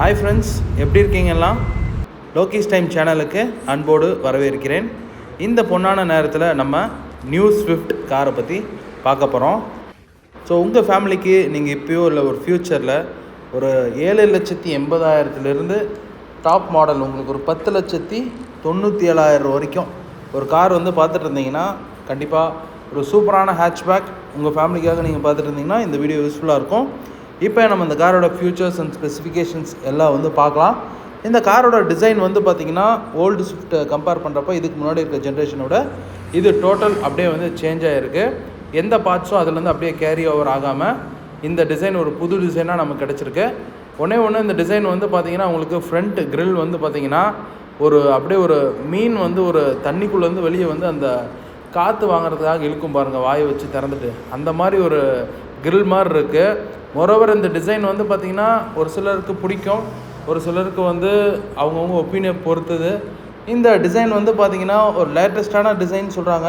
Hi friends எப்படி இருக்கீங்கெல்லாம் எல்லாம்? Time சேனலுக்கு அன்போடு வரவேற்கிறேன். இந்த பொன்னான நேரத்தில் நம்ம நியூ ஸ்விஃப்ட் காரை பற்றி பார்க்க போகிறோம் ஸோ உங்கள் ஃபேமிலிக்கு நீங்கள் இப்போயோ இல்லை ஒரு ஃப்யூச்சரில் ஒரு ஏழு லட்சத்தி எண்பதாயிரத்துலேருந்து டாப் மாடல் உங்களுக்கு ஒரு பத்து லட்சத்தி தொண்ணூற்றி ஏழாயிரம் வரைக்கும் ஒரு கார் வந்து பார்த்துட்டு இருந்தீங்கன்னா கண்டிப்பாக ஒரு சூப்பரான ஹேட்ச்பேக் உங்கள் ஃபேமிலிக்காக நீங்கள் பார்த்துட்டு இருந்தீங்கன்னா இந்த வீடியோ யூஸ்ஃபுல்லாக இருக்கும். இப்போ நம்ம இந்த காரோட ஃபியூச்சர்ஸ் அண்ட் ஸ்பெசிஃபிகேஷன்ஸ் எல்லாம் வந்து பார்க்கலாம். இந்த காரோட டிசைன் வந்து பார்த்திங்கன்னா ஓல்டு ஸ்விஃப்ட்டை கம்பேர் பண்ணுறப்ப இதுக்கு முன்னாடி இருக்க ஜென்ரேஷனோட இது டோட்டல் அப்படியே வந்து சேஞ்ச் ஆகிருக்கு எந்த பார்ட்ஸும் அதுலேருந்து அப்படியே கேரி ஓவர் ஆகாமல் இந்த டிசைன் ஒரு புது டிசைனாக நமக்கு கிடச்சிருக்கு. ஒன்றே ஒன்று இந்த டிசைன் வந்து பார்த்திங்கன்னா உங்களுக்கு ஃப்ரண்ட் க்ரில் வந்து பார்த்திங்கன்னா ஒரு அப்படியே ஒரு மீன் வந்து ஒரு தண்ணிக்குள்ளேருந்து வெளியே வந்து அந்த காற்று வாங்குறதுக்காக இழுக்கும் பாருங்கள் வாயை வச்சு திறந்துட்டு. அந்த மாதிரி ஒரு க்ரில் மாதிரி இருக்குது மொரோவர் இந்த டிசைன் வந்து பார்த்திங்கன்னா ஒரு சிலருக்கு பிடிக்கும் ஒரு சிலருக்கு வந்து அவங்கவுங்க ஒப்பீனியன் பொறுத்தது. இந்த டிசைன் வந்து பார்த்திங்கன்னா ஒரு லேட்டஸ்ட்டான டிசைன் சொல்கிறாங்க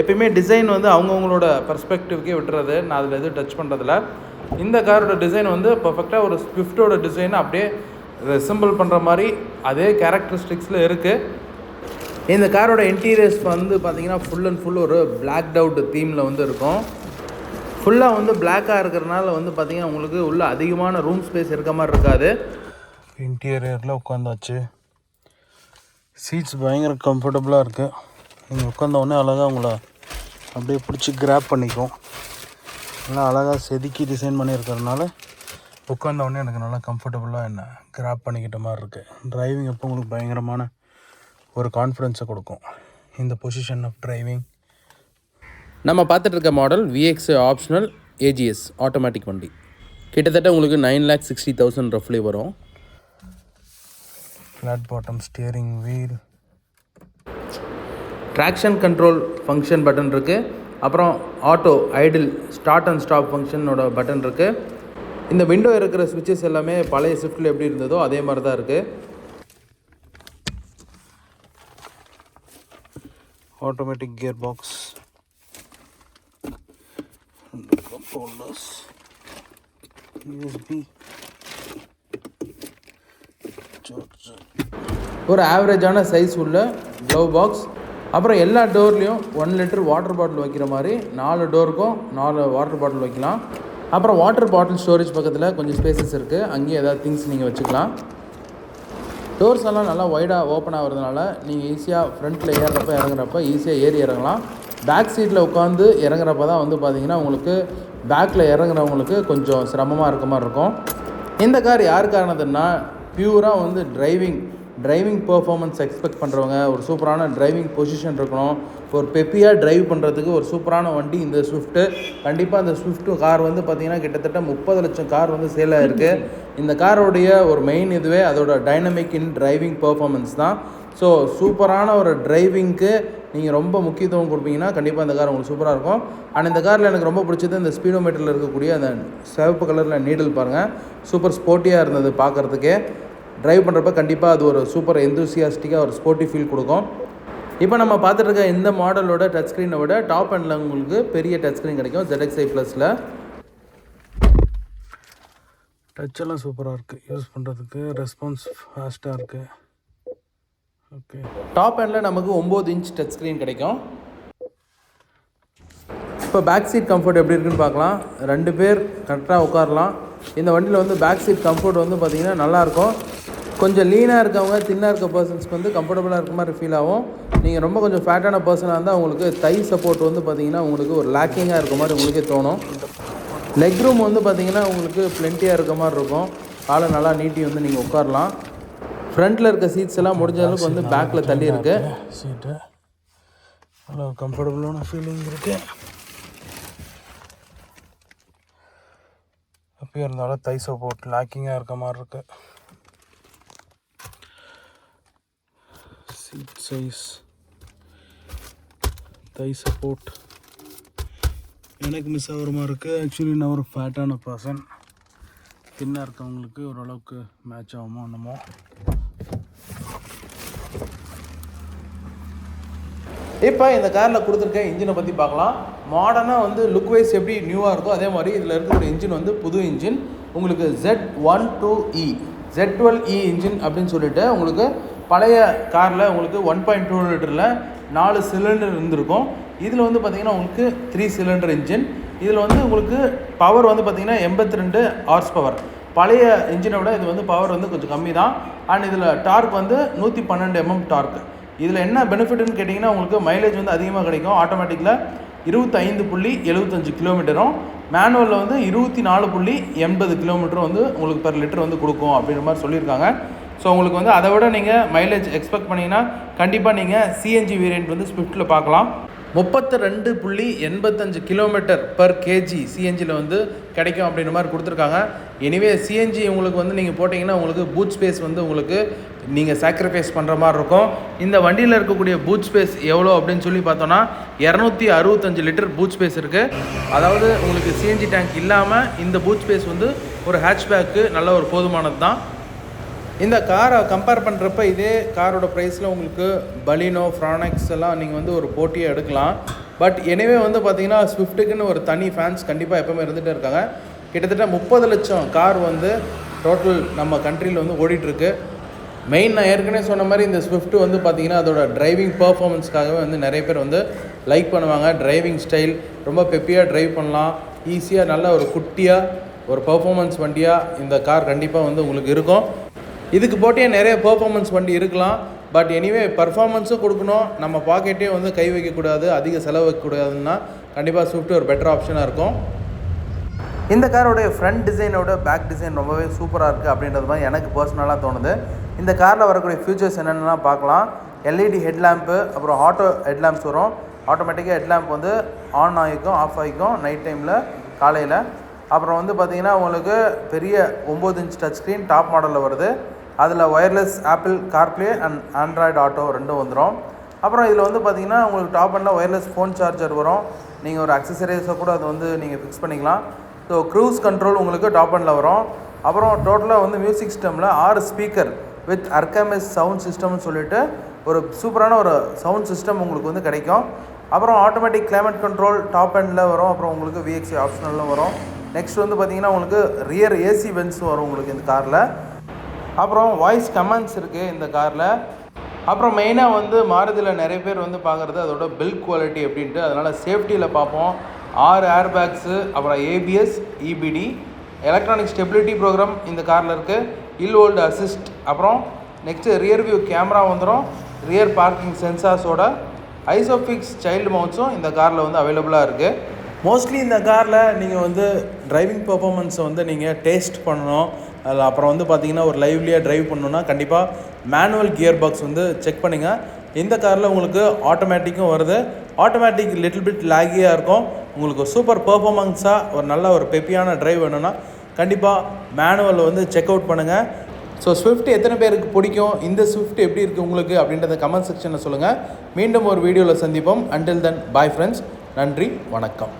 எப்பயுமே டிசைன் வந்து அவங்கவுங்களோட பர்ஸ்பெக்டிவ்க்கே விட்டுறது. நான் அதில் எதுவும் டச் பண்ணுறதில்ல இந்த காரோட டிசைன் வந்து பர்ஃபெக்டாக ஒரு ஸ்விஃப்டோட டிசைன் அப்படியே ரெசிம்பிள் பண்ணுற மாதிரி அதே கேரக்டரிஸ்டிக்ஸில் இருக்குது இந்த காரோட இன்டீரியர்ஸ் வந்து பார்த்தீங்கன்னா ஃபுல் அண்ட் ஃபுல் ஒரு பிளாக் அவுட் தீமில் வந்து இருக்கும். ஃபுல்லாக வந்து பிளாக்காக இருக்கிறனால வந்து பார்த்திங்கன்னா உங்களுக்கு உள்ளே அதிகமான ரூம் ஸ்பேஸ் இருக்க மாதிரி இருக்காது. இன்டீரியரில் உட்காந்தாச்சு. சீட்ஸ் பயங்கர கம்ஃபர்டபுளாக இருக்குது நீங்கள் உட்காந்தவொடனே அழகாக உங்களை அப்படியே பிடிச்சி கிராப் பண்ணிக்கும். நல்லா அழகாக செதுக்கி டிசைன் பண்ணியிருக்கிறதுனால உட்காந்தவுடனே எனக்கு நல்லா கம்ஃபர்டபுளாக என்ன கிராப் பண்ணிக்கிட்ட மாதிரி இருக்குது டிரைவிங் அப்போ உங்களுக்கு பயங்கரமான ஒரு கான்ஃபிடென்ஸை கொடுக்கும். இந்த பொசிஷன் ஆஃப் டிரைவிங் நம்ம பார்த்துட்டு இருக்க model VX optional AGS automatic வண்டி. கிட்டத்தட்ட உங்களுக்கு நைன் லேக் சிக்ஸ்டி தௌசண்ட் ரஃப்லி வரும். Flat bottom steering wheel traction control function button இருக்குது அப்புறம் auto idle start and stop ஃபங்க்ஷனோட button இருக்குது இந்த விண்டோ இருக்கிற சுவிட்சஸ் எல்லாமே பழைய ஸ்விஃப்ட்டில் எப்படி இருந்ததோ அதே மாதிரி தான் இருக்குது automatic gear box controllers USB charger ஒரு ஆவரேஜான சைஸ் உள்ள க்ளவ் பாக்ஸ் அப்புறம் எல்லா டோர்லேயும் ஒன் லிட்டர் வாட்டர் பாட்டில் வைக்கிற மாதிரி நாலு டோருக்கும் நாலு வாட்டர் பாட்டில் வைக்கலாம். அப்புறம் வாட்டர் பாட்டில் ஸ்டோரேஜ் பக்கத்தில் கொஞ்சம் ஸ்பேசஸ் இருக்குது அங்கேயே ஏதாவது திங்ஸ் நீங்கள் வச்சுக்கலாம். டோர்ஸ் எல்லாம் நல்லா ஒய்டாக ஓப்பன் ஆகிறதுனால நீங்கள் ஈஸியாக ஃப்ரண்ட்டில் ஏறுறப்ப இறங்குறப்ப ஈஸியாக ஏறி இறங்கலாம். பேக் சீட்டில் உட்காந்து இறங்குறப்ப தான் வந்து பார்த்தீங்கன்னா உங்களுக்கு பேக்கில் இறங்குறவங்களுக்கு கொஞ்சம் சிரமமாக இருக்க மாதிரி இருக்கும். இந்த கார் யாருக்கானதுன்னா பியூராக வந்து டிரைவிங் டிரைவிங் பர்ஃபார்மன்ஸ் எக்ஸ்பெக்ட் பண்ணுறவங்க ஒரு சூப்பரான டிரைவிங் பொசிஷன் இருக்கணும். ஒரு பெப்பியாக டிரைவ் பண்ணுறதுக்கு ஒரு சூப்பரான வண்டி இந்த ஸ்விஃப்ட்டு கண்டிப்பாக அந்த ஸ்விஃப்ட்டு கார் வந்து பார்த்திங்கன்னா கிட்டத்தட்ட முப்பது லட்சம் கார் வந்து சேல் ஆகிருக்கு இந்த காரோடைய ஒரு மெயின் இதுவே அதோட டைனமிக் இன் டிரைவிங் பர்ஃபார்மன்ஸ் தான். ஸோ சூப்பரான ஒரு டிரைவிங்க்கு நீங்கள் ரொம்ப முக்கியத்துவம் கொடுப்பீங்கன்னா கண்டிப்பாக இந்த கார் உங்களுக்கு சூப்பராக இருக்கும். ஆனால் இந்த காரில் எனக்கு ரொம்ப பிடிச்சது இந்த ஸ்பீடோமீட்டரில் இருக்கக்கூடிய அந்த சிவப்பு கலரில் நீடில் பாருங்கள் சூப்பர் ஸ்போர்ட்டியாக இருந்தது பார்க்குறதுக்கே. ட்ரைவ் பண்ணுறப்ப கண்டிப்பாக அது ஒரு சூப்பர் எந்தூசியாஸ்டிக்காக ஒரு ஸ்போர்ட்டி ஃபீல் கொடுக்கும். இப்போ நம்ம பார்த்துட்டு இருக்க இந்த மாடலோட டச் ஸ்க்ரீனை விட டாப் அண்டில் உங்களுக்கு பெரிய டச் ஸ்க்ரீன் கிடைக்கும். ZXi ப்ளஸில் டச்செல்லாம் சூப்பராக இருக்குது யூஸ் பண்ணுறதுக்கு ரெஸ்பான்ஸ் ஃபாஸ்ட்டாக இருக்குது ஓகே டாப் ஹேண்டில் நமக்கு ஒம்பது இன்ச் டச் ஸ்க்ரீன் கிடைக்கும். இப்போ பேக் சீட் கம்ஃபர்ட் எப்படி இருக்குன்னு பார்க்கலாம். ரெண்டு பேர் கரெக்டாக உட்காரலாம். இந்த வண்டியில் வந்து பேக் சீட் கம்ஃபர்ட் வந்து பார்த்திங்கன்னா நல்லாயிருக்கும் கொஞ்சம் லீனாக இருக்கவங்க தின்னாக இருக்க பர்சன்ஸ்க்கு வந்து கம்ஃபர்டபுளாக இருக்க மாதிரி ஃபீல் ஆகும். நீங்கள் ரொம்ப கொஞ்சம் ஃபேட்டான பர்சனாக இருந்தால் உங்களுக்கு தை சப்போர்ட் வந்து பார்த்திங்கன்னா உங்களுக்கு ஒரு லேக்கிங்காக இருக்க மாதிரி உங்களுக்கே தோணும். லெக் ரூம் வந்து பார்த்திங்கன்னா உங்களுக்கு பிளென்ட்டியாக இருக்க மாதிரி இருக்கும். காலை நல்லா நீட்டி வந்து நீங்கள் உட்காரலாம். ஃப்ரண்ட்டில் இருக்க சீட்ஸ் எல்லாம் முடிஞ்ச அளவுக்கு வந்து பேக்கில் தள்ளி இருக்கு. சீட்டு நல்லா கம்ஃபர்டபுளான ஃபீலிங் இருக்குது அப்பயும் இருந்தாலும் தை சப்போர்ட் லாக்கிங்காக இருக்க மாதிரி இருக்கு. சீட் சைஸ் தை சப்போர்ட் எனக்கு மிஸ் ஆகிற மாதிரி இருக்குது ஆக்சுவலி நான் ஒரு ஃபேட்டான பர்சன் தின்னாக இருக்கவங்களுக்கு ஓரளவுக்கு மேட்ச் ஆகுமோ என்னமோ. இப்போ இந்த காரில் கொடுத்துருக்க இன்ஜினை பற்றி பார்க்கலாம். மாடர்னாக வந்து லுக் வைஸ் எப்படி நியூவாக இருக்கோ அதே மாதிரி இதில் இருக்கக்கூடிய இன்ஜின் வந்து புது இன்ஜின் உங்களுக்கு jet one two E jet dual E engine அப்படின்னு சொல்லிட்டு உங்களுக்கு பழைய காரில் உங்களுக்கு ஒன் பாயிண்ட் டூ லிட்டரில் நாலு சிலிண்டர் இருந்திருக்கும். இதில் வந்து பார்த்தீங்கன்னா உங்களுக்கு த்ரீ சிலிண்டர் இன்ஜின் இதில் வந்து உங்களுக்கு பவர் வந்து பார்த்தீங்கன்னா எண்பத்தி ரெண்டு ஹார்ஸ் பவர் பழைய இன்ஜினை விட இது வந்து பவர் வந்து கொஞ்சம் கம்மி தான் அண்ட் இதில் டார்க் வந்து நூற்றி பன்னெண்டு எம்எம் டார்க்கு இதில் என்ன பெனிஃபிட்னு கேட்டிங்கன்னா உங்களுக்கு மைலேஜ் வந்து அதிகமாக கிடைக்கும். ஆட்டோமேட்டிக்கில் இருபத்தைந்து புள்ளி எழுபத்தஞ்சு கிலோமீட்டரும் மேனுவலில் வந்து இருபத்தி நாலு புள்ளி எண்பது கிலோமீட்டரும் வந்து உங்களுக்கு பெர் லிட்டர் வந்து கொடுக்கும் அப்படின்ற மாதிரி சொல்லியிருக்காங்க. ஸோ உங்களுக்கு வந்து அதை விட நீங்கள் மைலேஜ் எக்ஸ்பெக்ட் பண்ணிங்கன்னா கண்டிப்பாக நீங்கள் சிஎன்ஜி வேரியண்ட் வந்து ஸ்விஃப்ட்டில் பார்க்கலாம். முப்பத்தி ரெண்டு புள்ளி எண்பத்தஞ்சு கிலோமீட்டர் பர் கேஜி சிஎன்ஜியில் வந்து கிடைக்கும் அப்படின்ற மாதிரி கொடுத்துருக்காங்க. எனிவே சிஎன்ஜி உங்களுக்கு வந்து நீங்கள் போட்டிங்கன்னா உங்களுக்கு பூத் ஸ்பேஸ் வந்து உங்களுக்கு நீங்கள் சாக்ரிஃபைஸ் பண்ணுற மாதிரி இருக்கும். இந்த வண்டியில் இருக்கக்கூடிய பூத் ஸ்பேஸ் எவ்வளோ அப்படின்னு சொல்லி பார்த்தோன்னா இரநூத்தி அறுபத்தஞ்சு லிட்டர் பூத் ஸ்பேஸ் இருக்குது அதாவது உங்களுக்கு சிஎன்ஜி டேங்க் இல்லாமல் இந்த பூத் ஸ்பேஸ் வந்து ஒரு ஹேட்ச்பேக்கு நல்ல ஒரு போதுமானது தான். இந்த காரை கம்பேர் பண்ணுறப்ப இதே காரோட ப்ரைஸில் உங்களுக்கு பலினோ ஃப்ரானக்ஸ் எல்லாம் நீங்கள் வந்து ஒரு போட்டியை எடுக்கலாம். பட் எனவே வந்து பார்த்தீங்கன்னா ஸ்விஃப்ட்டுக்குன்னு ஒரு தனி ஃபேன்ஸ் கண்டிப்பாக எப்போவுமே இருந்துகிட்டே இருக்காங்க. கிட்டத்தட்ட முப்பது லட்சம் கார் வந்து டோட்டல் நம்ம கண்ட்ரியில் வந்து ஓடிட்டுருக்கு மெயின் நான் ஏற்கனவே சொன்ன மாதிரி இந்த ஸ்விஃப்ட் வந்து பார்த்தீங்கன்னா அதோட டிரைவிங் பர்ஃபார்மன்ஸ்க்காகவே வந்து நிறைய பேர் வந்து லைக் பண்ணுவாங்க. டிரைவிங் ஸ்டைல் ரொம்ப பெப்பியாக டிரைவ் பண்ணலாம். ஈஸியாக நல்ல ஒரு குட்டியாக ஒரு பர்ஃபார்மன்ஸ் வண்டியாக இந்த கார் கண்டிப்பாக வந்து உங்களுக்கு இருக்கும். இதுக்கு போட்டியே நிறைய பர்ஃபார்மன்ஸ் வண்டி இருக்கலாம். பட் எனிவே பர்ஃபார்மன்ஸும் கொடுக்கணும். நம்ம பாக்கெட்டே வந்து கை வைக்கக்கூடாது அதிக செலவு வைக்கக்கூடாதுன்னா கண்டிப்பாக ஸ்விஃப்ட் ஒரு பெட்டர் ஆப்ஷனாக இருக்கும். இந்த காரோடைய ஃப்ரண்ட் டிசைனோட பேக் டிசைன் ரொம்பவே சூப்பராக இருக்குது அப்படின்றது மாதிரி எனக்கு பர்சனலாக தோணுது. இந்த காரில் வரக்கூடிய ஃபியூச்சர்ஸ் என்னென்னலாம் பார்க்கலாம். எல்இடி ஹெட்லாம்ப்பு அப்புறம் ஆட்டோ ஹெட்லாம்ப்ஸ் வரும். ஆட்டோமேட்டிக்காக ஹெட்லாம்ப் வந்து ஆன் ஆகிக்கும் ஆஃப் ஆகிக்கும் நைட் டைமில் காலையில். அப்புறம் வந்து பார்த்திங்கன்னா உங்களுக்கு பெரிய ஒம்பது இன்ச் டச் ஸ்க்ரீன் டாப் மாடலில் வருது. அதில் wireless Apple CarPlay and Android Auto ரெண்டும் வந்துடும் அப்புறம் இதில் வந்து பார்த்திங்கன்னா உங்களுக்கு டாப் அண்டில் ஒயர்லெஸ் ஃபோன் சார்ஜர் வரும். நீங்கள் ஒரு அக்சசரிஸை கூட அது வந்து நீங்கள் ஃபிக்ஸ் பண்ணிக்கலாம். ஸோ க்ரூஸ் கண்ட்ரோல் உங்களுக்கு டாப் அண்டில் வரும். அப்புறம் டோட்டலாக வந்து மியூசிக் சிஸ்டமில் ஆறு ஸ்பீக்கர் வித் அர்காமெஸ் சவுண்ட் சிஸ்டம்னு சொல்லிட்டு ஒரு சூப்பரான ஒரு சவுண்ட் சிஸ்டம் உங்களுக்கு வந்து கிடைக்கும். அப்புறம் ஆட்டோமேட்டிக் கிளைமேட் கண்ட்ரோல் டாப் எண்டில் வரும். அப்புறம் உங்களுக்கு விஎக்ஸி ஆப்ஷனலில் வரும். நெக்ஸ்ட் வந்து பார்த்தீங்கன்னா உங்களுக்கு ரியர் ஏசி வென்ஸும் வரும் உங்களுக்கு இந்த காரில் அப்புறம் வாய்ஸ் கமெண்ட்ஸ் இருக்குது இந்த காரில் அப்புறம் மெயினாக வந்து மாருதியில் நிறைய பேர் வந்து பார்க்குறது அதோட பில்ட் குவாலிட்டி அப்படின்ட்டு. அதனால் சேஃப்டியில் பார்ப்போம் ஆறு ஏர் பேக்ஸு அப்புறம் ABS EBD electronic stability programme இந்த காரில் இருக்குது இல் ஓல்டு அசிஸ்ட் அப்புறம் நெக்ஸ்ட்டு ரியர் வியூ கேமரா வந்துடும் ரியர் பார்க்கிங் சென்சார்ஸோட ஐசோஃபிக்ஸ் சைல்டு மவுண்ட்ஸும் இந்த காரில் வந்து அவைலபிளாக இருக்குது மோஸ்ட்லி இந்த காரில் நீங்கள் வந்து டிரைவிங் பர்ஃபாமன்ஸை வந்து நீங்கள் டேஸ்ட் பண்ணணும். அதில் அப்புறம் வந்து பார்த்தீங்கன்னா ஒரு லைவ்லியாக டிரைவ் பண்ணணுன்னா கண்டிப்பாக மேனுவல் கியர் பாக்ஸ் வந்து செக் பண்ணுங்கள் இந்த காரில் உங்களுக்கு ஆட்டோமேட்டிக்கும் வருது. ஆட்டோமேட்டிக் லிட்டில் பிட் லேகியாக இருக்கும். உங்களுக்கு சூப்பர் பர்ஃபாமன்ஸாக ஒரு நல்ல ஒரு பெப்பியான டிரைவ் வேணும்னா கண்டிப்பாக மேனுவல் வந்து செக் அவுட் பண்ணுங்கள் ஸோ ஸ்விஃப்ட் எத்தனை பேருக்கு பிடிக்கும்? இந்த ஸ்விஃப்ட் எப்படி இருக்குது உங்களுக்கு? அப்படின்றத கமெண்ட் செக்ஷனில் சொல்லுங்கள் மீண்டும் ஒரு வீடியோவில் சந்திப்போம். அண்டில் தென் பாய் ஃப்ரெண்ட்ஸ் நன்றி வணக்கம்.